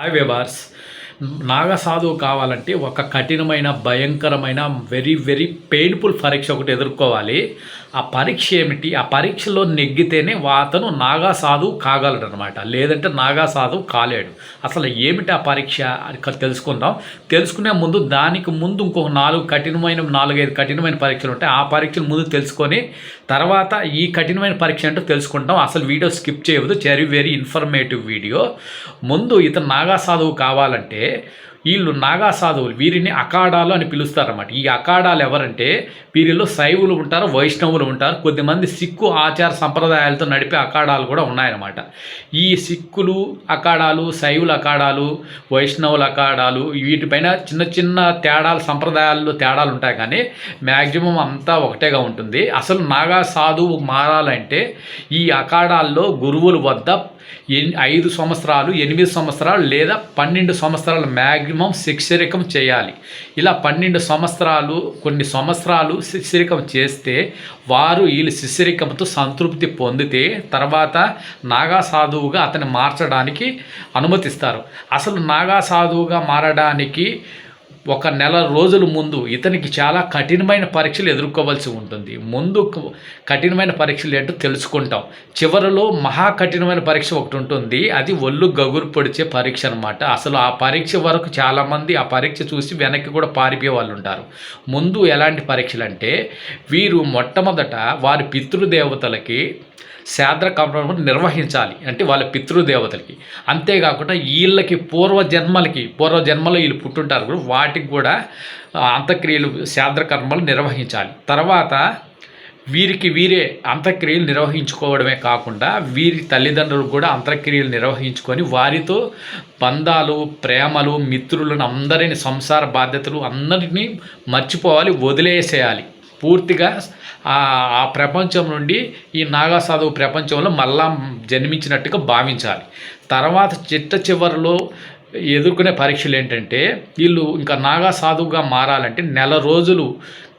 Hi Webars. నాగ సాధువు కావాలంటే ఒక కఠినమైన భయంకరమైన వెరీ వెరీ పెయిన్ఫుల్ పరీక్ష ఒకటి ఎదుర్కోవాలి. ఆ పరీక్ష ఏమిటి? ఆ పరీక్షలో నెగ్గితేనే అతను నాగా సాధువు కాగలడు అనమాట లేదంటే నాగా సాధువు కాలేడు. అసలు ఏమిటి ఆ పరీక్ష? తెలుసుకుందాం. తెలుసుకునే ముందు దానికి ముందు ఇంకొక నాలుగు కఠినమైన నాలుగైదు కఠినమైన పరీక్షలు ఉంటాయి. ఆ పరీక్షలు ముందు తెలుసుకొని తర్వాత ఈ కఠినమైన పరీక్ష అంటే తెలుసుకుంటాం. అసలు వీడియో స్కిప్ చేయవద్దు. Very very informative video. ముందు ఇతను నాగా సాధువు కావాలంటే వీళ్ళు నాగా సాధువులు వీరిని అఖాడాలు అని పిలుస్తారన్నమాట. ఈ అఖాడాలు ఎవరంటే వీరిలో శైవులు ఉంటారు వైష్ణవులు ఉంటారు కొద్దిమంది సిక్కు ఆచార సంప్రదాయాలతో నడిపే అఖాడాలు కూడా ఉన్నాయన్నమాట. ఈ సిక్కులు అఖాడాలు శైవుల అఖాడాలు వైష్ణవుల అఖాడాలు వీటిపైన చిన్న చిన్న తేడాలు సంప్రదాయాల్లో తేడాలు ఉంటాయి కానీ మ్యాక్సిమం అంతా ఒకటేగా ఉంటుంది. అసలు నాగా సాధువు మారాలంటే ఈ అఖాడాల్లో గురువుల వద్ద ఎన్ ఐదు సంవత్సరాలు ఎనిమిది సంవత్సరాలు లేదా పన్నెండు సంవత్సరాలు మ్యాక్సిమం శిక్షరికం చేయాలి. ఇలా పన్నెండు సంవత్సరాలు కొన్ని సంవత్సరాలు శిష్యరికం చేస్తే వారు వీళ్ళు శిష్యరికంతో సంతృప్తి పొందితే తర్వాత నాగా సాధువుగా అతన్ని మార్చడానికి అనుమతిస్తారు. అసలు నాగా సాధువుగా మారడానికి ఒక నెల రోజుల ముందు ఇతనికి చాలా కఠినమైన పరీక్షలు ఎదుర్కోవాల్సి ఉంటుంది. ముందు కఠినమైన పరీక్షలు ఏంటో తెలుసుకుంటాం. చివరిలో మహా కఠినమైన పరీక్ష ఒకటి ఉంటుంది. అది ఒళ్ళు గగురు పొడిచే పరీక్ష అనమాట అసలు ఆ పరీక్ష వరకు చాలామంది ఆ పరీక్ష చూసి వెనక్కి కూడా పారిపోయే వాళ్ళు ఉంటారు. ముందు ఎలాంటి పరీక్షలు అంటే వీరు మొట్టమొదట వారి పితృదేవతలకి శాద్ర కర్మను నిర్వహించాలి అంటే వాళ్ళ పితృదేవతలకి. అంతేకాకుండా వీళ్ళకి పూర్వజన్మలకి పూర్వజన్మలో వీళ్ళు పుట్టుంటారు కూడా వాటికి కూడా అంత్యక్రియలు శాద్ర కర్మలు నిర్వహించాలి. తర్వాత వీరికి వీరే అంత్యక్రియలు నిర్వహించుకోవడమే కాకుండా వీరి తల్లిదండ్రులు కూడా అంత్యక్రియలు నిర్వహించుకొని వారితో బంధాలు ప్రేమలు మిత్రులను అందరిని సంసార బాధ్యతలు అందరినీ మర్చిపోవాలి వదిలేసేయాలి. పూర్తిగా ఆ ప్రపంచం నుండి ఈ నాగా సాధువు ప్రపంచంలో మళ్ళా జన్మించినట్టుగా భావించాలి. తర్వాత చిట్ట చివరిలో ఎదుర్కొనే పరీక్షలు ఏంటంటే వీళ్ళు ఇంకా నాగా సాధువుగా మారాలంటే నెల రోజులు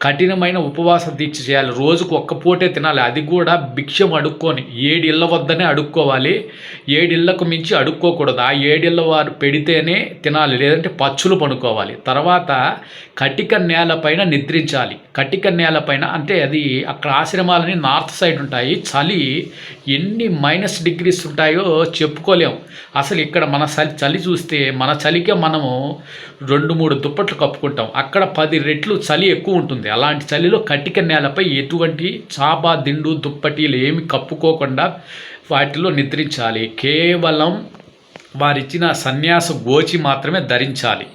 కఠినమైన ఉపవాస దీక్ష చేయాలి. రోజుకు ఒక్క పూటే తినాలి. అది కూడా భిక్షం అడుక్కొని. ఏడిళ్ళ వద్దనే అడుక్కోవాలి. ఏడిళ్ళకు మించి అడుక్కోకూడదు. ఆ ఏడిళ్ళ వారు పెడితేనే తినాలి. లేదంటే పచ్చులు పనుకోవాలి తర్వాత కటిక నేలపైన నిద్రించాలి. కటిక నేలపైన అంటే అది అక్కడ ఆశ్రమాలని నార్త్ సైడ్ ఉంటాయి. చలి ఎన్ని మైనస్ డిగ్రీస్ ఉంటాయో చెప్పుకోలేం. అసలు ఇక్కడ మన చలి చలి చూస్తే మన చలికే మనము రెండు మూడు దుప్పట్లు కప్పుకుంటాం. అక్కడ పది రెట్లు చలి ఎక్కువ ఉంటుంది. అలాంటి చలిలో కటిక నేలపై ఎటువంటి చాప దిండు దుప్పటీలు ఏమి కప్పుకోకుండా వాటిలో నిద్రించాలి. కేవలం వారిచ్చిన సన్యాస గోచి మాత్రమే ధరించాలి.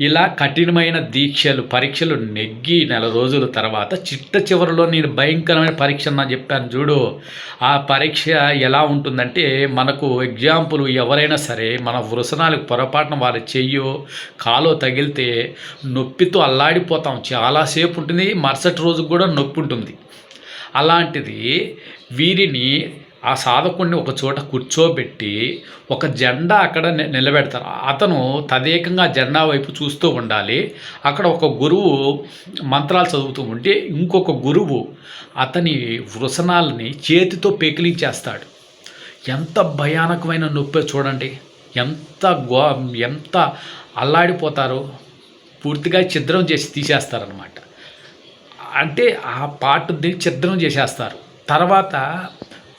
ఇలా కఠినమైన దీక్షలు పరీక్షలు నెగ్గి నెల రోజుల తర్వాత చిట్ట చివరిలో నేను భయంకరమైన పరీక్ష నా చెప్పాను. చూడు ఆ పరీక్ష ఎలా ఉంటుందంటే మనకు ఎగ్జాంపుల్ ఎవరైనా సరే మన వృసనాలకు పొరపాటున వారి చెయ్యో కాలో తగిలితే నొప్పితో అల్లాడిపోతాం. చాలాసేపు ఉంటుంది మరుసటి రోజు కూడా నొప్పి ఉంటుంది. అలాంటిది వీరిని ఆ సాధకుడిని ఒక చోట కూర్చోబెట్టి ఒక జెండా అక్కడ నిలబెడతారు. అతను తదేకంగా జెండా వైపు చూస్తూ ఉండాలి. అక్కడ ఒక గురువు మంత్రాలు చదువుతూ ఉంటే ఇంకొక గురువు అతని వృసనాలని చేతితో పెకిలించేస్తాడు. ఎంత భయానకమైన నొప్పి చూడండి. ఎంత గో ఎంత అల్లాడిపోతారో పూర్తిగా ఛిద్రం చేసి తీసేస్తారనమాట అంటే ఆ పార్ట్ని ఛిద్రం చేసేస్తారు. తర్వాత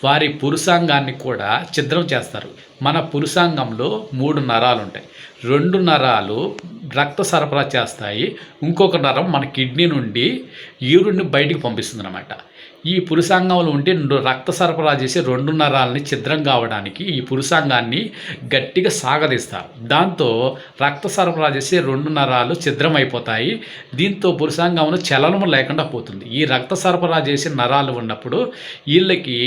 వారి పురుషాంగాన్ని కూడా ఛిద్రం చేస్తారు. మన పురుషాంగంలో మూడు నరాలు ఉంటాయి. రెండు నరాలు రక్త సరఫరా చేస్తాయి. ఇంకొక నరం మన కిడ్నీ నుండి యూరిన్ని బయటికి పంపిస్తుంది అనమాట ఈ పురుషాంగంలో ఉంటే రక్త సరఫరా చేసే రెండు నరాలని ఛిద్రం కావడానికి ఈ పురుషాంగాన్ని గట్టిగా సాగదీస్తారు. దాంతో రక్త సరఫరా చేసే రెండు నరాలు ఛిద్రం అయిపోతాయి. దీంతో పురుషాంగంలో చలనము లేకుండా పోతుంది. ఈ రక్త సరఫరా చేసే నరాలు ఉన్నప్పుడు వీళ్ళకి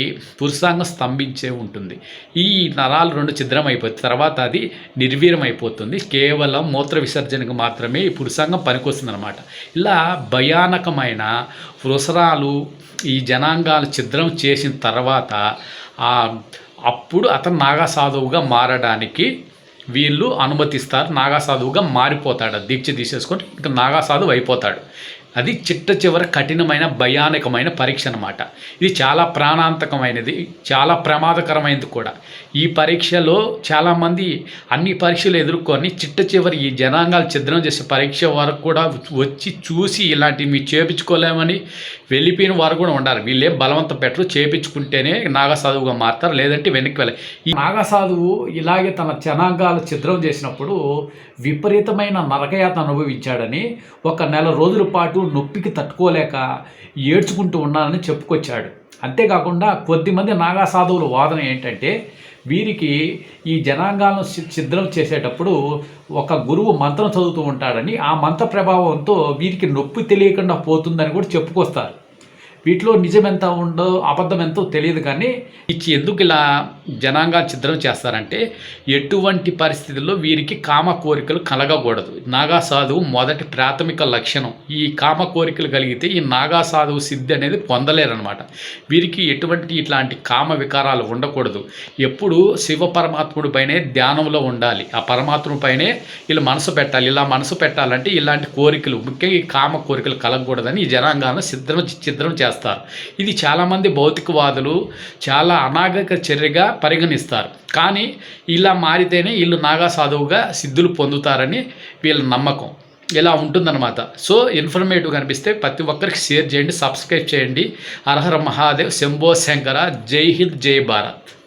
పురుషాంగం స్తంభించే ఉంటుంది. ఈ నరాలు రెండు ఛిద్రం అయిపోతుంది తర్వాత అది నిర్వీర్యం అయిపోతుంది. కేవలం మూత్ర విసర్జనకు మాత్రమే ఈ పురుషాంగం పనికొస్తుంది అనమాట ఇలా భయానకమైన వృసరాలు ఈ జనాంగాలు ఛిద్రం చేసిన తర్వాత అప్పుడు అతను నాగసాధువుగా మారడానికి వీళ్ళు అనుమతిస్తారు. నాగసాధువుగా మారిపోతాడు. దీక్ష తీసేసుకొని ఇంకా నాగసాధువు అయిపోతాడు. అది చిట్ట చివర కఠినమైన భయానకమైన పరీక్ష అనమాట ఇది చాలా ప్రాణాంతకమైనది చాలా ప్రమాదకరమైనది కూడా. ఈ పరీక్షలో చాలామంది అన్ని పరీక్షలు ఎదుర్కొని చిట్ట చివరి ఈ జనాంగాలు ఛిద్రం చేసే పరీక్ష వరకు కూడా వచ్చి చూసి ఇలాంటివి మీరు చేపించుకోలేమని వెళ్ళిపోయిన వారు కూడా ఉండాలి. వీళ్ళే బలవంత పెట్టరు చేపించుకుంటేనే నాగసాధువుగా మారుతారు లేదంటే వెనక్కి వెళ్ళాలి ఈ నాగసాధువు ఇలాగే తన జనాంగాలు ఛిద్రం చేసినప్పుడు విపరీతమైన నరకయాత అనుభవించాడని ఒక నెల రోజుల పాటు నొప్పికి తట్టుకోలేక ఏడ్చుకుంటూ ఉన్నానని చెప్పుకొచ్చాడు. అంతేకాకుండా కొద్దిమంది నాగా సాధువుల వాదన ఏంటంటే వీరికి ఈ జనాంగాలను ఛిద్రం చేసేటప్పుడు ఒక గురువు మంత్రం చదువుతూ ఉంటాడని ఆ మంత్ర ప్రభావంతో వీరికి నొప్పి తెలియకుండా పోతుందని కూడా చెప్పుకొస్తారు. వీటిలో నిజం ఎంత ఉందో అబద్ధం ఎంతో తెలియదు కానీ ఇచ్చి ఎందుకు ఇలా జనాంగా చిత్రం చేస్తారంటే ఎటువంటి పరిస్థితుల్లో వీరికి కామ కోరికలు కలగకూడదు. నాగా సాధువు మొదటి ప్రాథమిక లక్షణం. ఈ కామ కోరికలు కలిగితే ఈ నాగా సాధువు సిద్ధి అనేది పొందలేరనమాట వీరికి ఎటువంటి ఇట్లాంటి కామ వికారాలు ఉండకూడదు. ఎప్పుడు శివ పరమాత్ముడి పైనే ధ్యానంలో ఉండాలి. ఆ పరమాత్ముడి పైనే వీళ్ళు మనసు పెట్టాలి. ఇలా మనసు పెట్టాలంటే ఇలాంటి కోరికలు ముఖ్యంగా ఈ కామ కోరికలు కలగకూడదని ఈ జనాంగాన్ని సిద్ధం చిత్రం చేస్తారు. ఇది చాలామంది భౌతికవాదులు చాలా అనాగరిక చర్యగా పరిగణిస్తారు. కానీ ఇలా మారితేనే వీళ్ళు నాగా సాధువుగా సిద్ధులు పొందుతారని వీళ్ళ నమ్మకం. ఇలా ఉంటుందన్నమాట. సో ఇన్ఫర్మేటివ్ కనిపిస్తే ప్రతి ఒక్కరికి షేర్ చేయండి సబ్స్క్రైబ్ చేయండి. అర్హర మహాదేవ్ శంభో శంకర జై హింద్ జై భారత్.